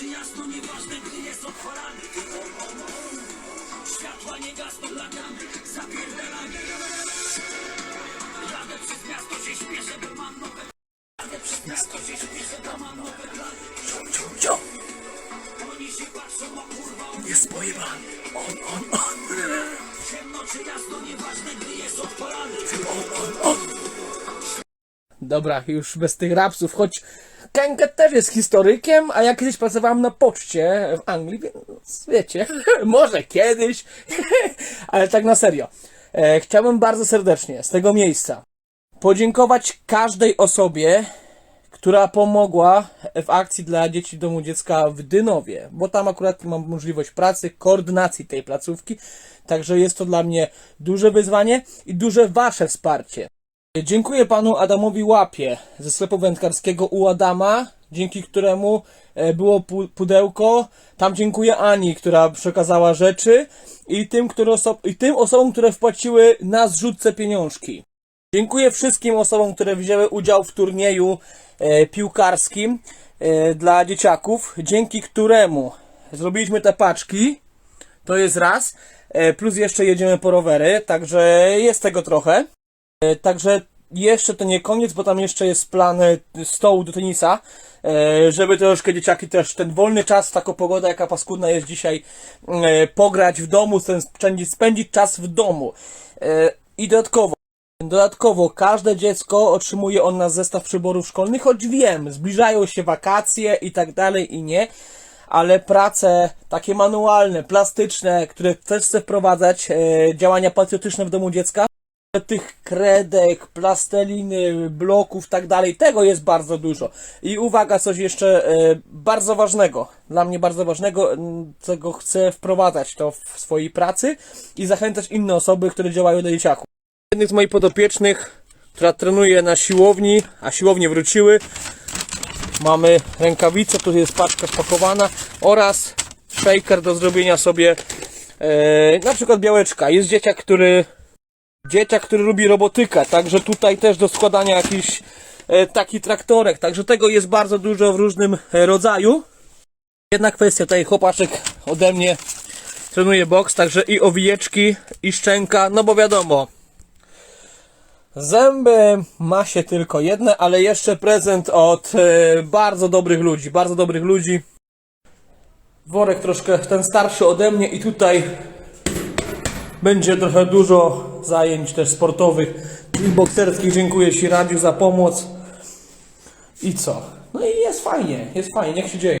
czy jasno, nieważne gdy jest otwarany Światła nie gasną, latamy, zapierdalamy Jadę przez miasto, się śpieszę, bo mam nowe Jadę przez miasto, się śpieszę, bo mam nowe plany Cio, cio, cio. Oni się patrzą, o kurwa, on Jest pojebany. On, on, on. Dobra, już bez tych rapsów, choć Kenget też jest historykiem, a ja kiedyś pracowałem na poczcie w Anglii, więc wiecie, może kiedyś, ale tak na serio. E, chciałbym bardzo serdecznie z tego miejsca podziękować każdej osobie, która pomogła w akcji dla dzieci Domu Dziecka w Dynowie, bo tam akurat mam możliwość pracy, koordynacji tej placówki, także jest to dla mnie duże wyzwanie i duże wasze wsparcie. Dziękuję panu Adamowi Łapie ze sklepu wędkarskiego u Adama, dzięki któremu e, było pu- pudełko. Tam dziękuję Ani, która przekazała rzeczy i tym, które i tym osobom, które wpłaciły na zrzutce pieniążki. Dziękuję wszystkim osobom, które wzięły udział w turnieju e, piłkarskim e, dla dzieciaków, dzięki któremu zrobiliśmy te paczki. To jest raz. E, plus jeszcze jedziemy po rowery, także jest tego trochę. E, Także jeszcze to nie koniec, bo tam jeszcze jest plan e, stołu do tenisa, e, żeby troszkę dzieciaki też ten wolny czas, taka pogoda jaka paskudna jest dzisiaj, e, pograć w domu, spędzić, czas w domu. I dodatkowo, dodatkowo każde dziecko otrzymuje on nas zestaw przyborów szkolnych, choć wiem, zbliżają się wakacje i tak dalej i nie, ale prace takie manualne, plastyczne, które też chcę wprowadzać, działania patriotyczne w domu dziecka, tych kredek, plasteliny, bloków, tak dalej, tego jest bardzo dużo. I uwaga, coś jeszcze e, bardzo ważnego, dla mnie bardzo ważnego, czego chcę wprowadzać to w swojej pracy i zachęcać inne osoby, które działają dla dzieciaków. Jednych z moich podopiecznych, która trenuje na siłowni, a siłownie wróciły, mamy rękawice, tu jest paczka spakowana oraz shaker do zrobienia sobie e, na przykład białeczka. Jest dzieciak, który dzieciak, który lubi robotykę, także tutaj też do składania jakiś e, taki traktorek, także tego jest bardzo dużo w różnym e, rodzaju. Jedna kwestia, tutaj chłopaczek ode mnie trenuje boks, także i owijeczki, i szczęka, no bo wiadomo, zęby ma się tylko jedne, ale jeszcze prezent od e, bardzo dobrych ludzi, bardzo dobrych ludzi. Worek troszkę ten starszy ode mnie i tutaj będzie trochę dużo zajęć też sportowych i bokserskich. Dziękuję Ci Radziu za pomoc. I co? No i jest fajnie, jest fajnie, niech się dzieje.